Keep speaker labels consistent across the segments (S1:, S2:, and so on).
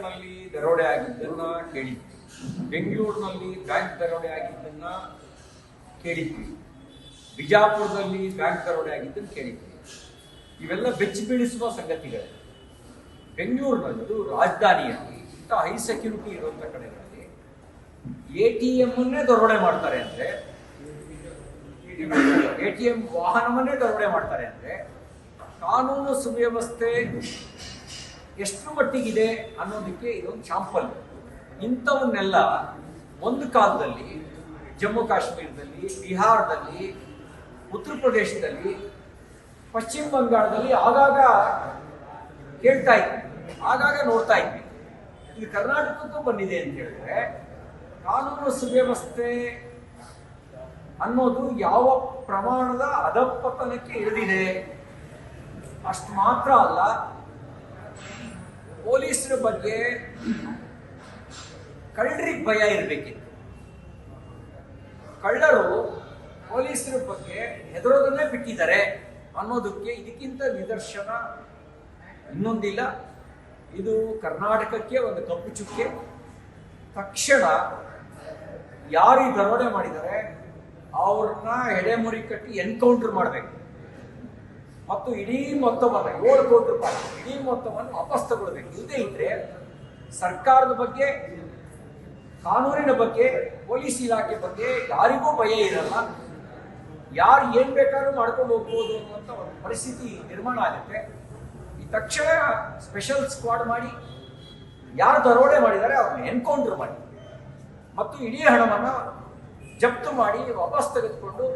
S1: ಬ್ಯಾಂಕ್ನಲ್ಲಿ ದರೋಡೆ ಆಗಿದ್ದನ್ನ ಕೇಳಿದ್ವಿ. ಬೆಂಗಳೂರಿನಲ್ಲಿ ಬ್ಯಾಂಕ್ ದರೋಡೆ ಆಗಿದ್ದನ್ನ ಕೇಳಿದ್ವಿ. ಬಿಜಾಪುರದಲ್ಲಿ ಬ್ಯಾಂಕ್ ದರೋಡೆ ಆಗಿದ್ದನ್ನು ಕೇಳಿದ್ವಿ. ಇವೆಲ್ಲ ಬೆಚ್ಚಿ ಬೀಳಿಸುವ ಸಂಗತಿಗಳೇ. ಬೆಂಗಳೂರಿನಲ್ಲಿ ರಾಜಧಾನಿಯಲ್ಲಿ ಇಂಥ ಹೈ ಸೆಕ್ಯೂರಿಟಿ ಇರುವಂಥ ಕಡೆಗಳಲ್ಲಿ ಎ ಟಿ ಎಮ್ಮನ್ನೇ ದರೋಡೆ ಮಾಡ್ತಾರೆ ಅಂದ್ರೆ ಎ ಟಿ ಎಂ ವಾಹನವನ್ನೇ ದರೋಡೆ ಮಾಡ್ತಾರೆ ಅಂದ್ರೆ, ಕಾನೂನು ಸುವ್ಯವಸ್ಥೆ ಎಷ್ಟು ಮಟ್ಟಿಗಿದೆ ಅನ್ನೋದಕ್ಕೆ ಇದೊಂದು ಶಾಂಪಲ್ ಇಂಥವನ್ನೆಲ್ಲ ಒಂದು ಕಾಲದಲ್ಲಿ, ಜಮ್ಮು ಕಾಶ್ಮೀರದಲ್ಲಿ, ಬಿಹಾರದಲ್ಲಿ, ಉತ್ತರ ಪ್ರದೇಶದಲ್ಲಿ, ಪಶ್ಚಿಮ ಬಂಗಾಳದಲ್ಲಿ ಆಗಾಗ ಕೇಳ್ತಾ ಇದ್ವಿ. ಆಗಾಗ ನೋಡ್ತಾ ಇದ್ವಿ. ಇದು ಕರ್ನಾಟಕಕ್ಕೂ ಬಂದಿದೆ ಅಂತ ಹೇಳಿದ್ರೆ, ಕಾನೂನು ಸುವ್ಯವಸ್ಥೆ ಅನ್ನೋದು ಯಾವ ಪ್ರಮಾಣದ ಅಧಪತನಕ್ಕೆ ಇಳಿದಿದೆ? ಅಷ್ಟು ಮಾತ್ರ ಅಲ್ಲ ಪೊಲೀಸರ ಬಗ್ಗೆ ಕಳ್ಳರಿಗೆ ಭಯ ಇರಬೇಕಿತ್ತು. ಕಳ್ಳರು ಪೊಲೀಸರ ಬಗ್ಗೆ ಹೆದರೋದನ್ನೇ ಬಿಟ್ಟಿದ್ದಾರೆ ಅನ್ನೋದಕ್ಕೆ ಇದಕ್ಕಿಂತ ನಿದರ್ಶನ ಇನ್ನೊಂದಿಲ್ಲ. ಇದು ಕರ್ನಾಟಕಕ್ಕೆ ಒಂದು ಕಪ್ಪು ಚುಕ್ಕೆ. ತಕ್ಷಣ ಯಾರು ದರೋಡೆ ಮಾಡಿದ್ದಾರೆ, ಅವ್ರನ್ನ ಎಡೆಮುರಿ ಕಟ್ಟಿ ಎನ್ಕೌಂಟರ್ ಮಾಡಬೇಕು. ಮತ್ತು ಇಡೀ ಮೊತ್ತವನ್ನು, ಏಳು ಕೋಟಿ ರೂಪಾಯಿ, ಇಡೀ ಮೊತ್ತವನ್ನು ವಾಪಸ್ ತಗೊಳ್ಬೇಕು ಇಲ್ಲದೆ ಇದ್ರೆ ಸರ್ಕಾರದ ಬಗ್ಗೆ ಕಾನೂನಿನ ಬಗ್ಗೆ, ಪೊಲೀಸ್ ಇಲಾಖೆ ಬಗ್ಗೆ ಯಾರಿಗೂ ಭಯ ಇರಲ್ಲ. ಯಾರು ಏನು ಬೇಕಾದ್ರೂ ಮಾಡ್ಕೊಂಡು ಹೋಗ್ಬೋದು ಅನ್ನುವಂಥ ಒಂದು ಪರಿಸ್ಥಿತಿ ನಿರ್ಮಾಣ ಆಗುತ್ತೆ. ಈ ತಕ್ಷಣ ಸ್ಪೆಷಲ್ ಸ್ಕ್ವಾಡ್ ಮಾಡಿ, ಯಾರು ದರೋಡೆ ಮಾಡಿದ್ದಾರೆ ಅವ್ರನ್ನ ಎನ್ಕೌಂಟರ್ ಮಾಡಿ. ಮತ್ತು ಇಡೀ ಹಣವನ್ನು ಜಪ್ತು ಮಾಡಿ, ವಾಪಸ್ ತೆಗೆದುಕೊಂಡು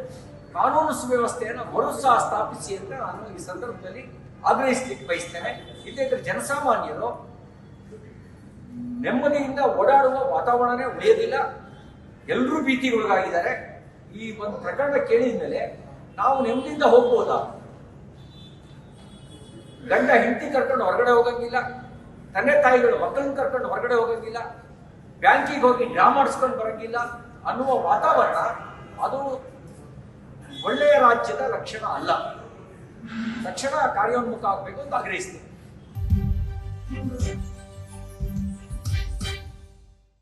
S1: ಕಾನೂನು ಸುವ್ಯವಸ್ಥೆಯನ್ನು ಮರುಸಹ ಸ್ಥಾಪಿಸಿ ಅಂತ ನಾನು ಈ ಸಂದರ್ಭದಲ್ಲಿ ಆಗ್ರಹಿಸ್ಲಿಕ್ಕೆ ಬಯಸ್ತೇನೆ. ಇಲ್ಲದಿದ್ದರೆ ಜನಸಾಮಾನ್ಯರು ನೆಮ್ಮದಿಯಿಂದ ಓಡಾಡುವ ವಾತಾವರಣನೇ ಉಳಿಯೋದಿಲ್ಲ. ಎಲ್ಲರೂ ಭೀತಿಗೊಳಗಾಗಿದ್ದಾರೆ. ಈ ಒಂದು ಪ್ರಕರಣ ಕೇಳಿದ ಮೇಲೆ ನಾವು ನೆಮ್ಮದಿಯಿಂದ ಹೋಗ್ಬೋದಾ? ಗಂಡ, ಹೆಂಡತಿ ಕರ್ಕೊಂಡು ಹೊರಗಡೆ ಹೋಗಂಗಿಲ್ಲ. ತಂದೆ, ತಾಯಿಗಳು, ಮಕ್ಕಳನ್ನ ಕರ್ಕೊಂಡು ಹೊರಗಡೆ ಹೋಗಂಗಿಲ್ಲ. ಬ್ಯಾಂಕಿಗೆ ಹೋಗಿ ಡ್ರಾ ಮಾಡಿಸ್ಕೊಂಡು ಬರಂಗಿಲ್ಲ ಅನ್ನುವ ವಾತಾವರಣ ಅದು ಒಳ್ಳೆಯ ರಾಜ್ಯದ ಲಕ್ಷಣ ಅಲ್ಲ. ತಕ್ಷಣ ಕಾರ್ಯೋನ್ಮುಖ ಆಗಬೇಕು ಅಂತ ಆಗ್ರಹಿಸ್ತೀನಿ.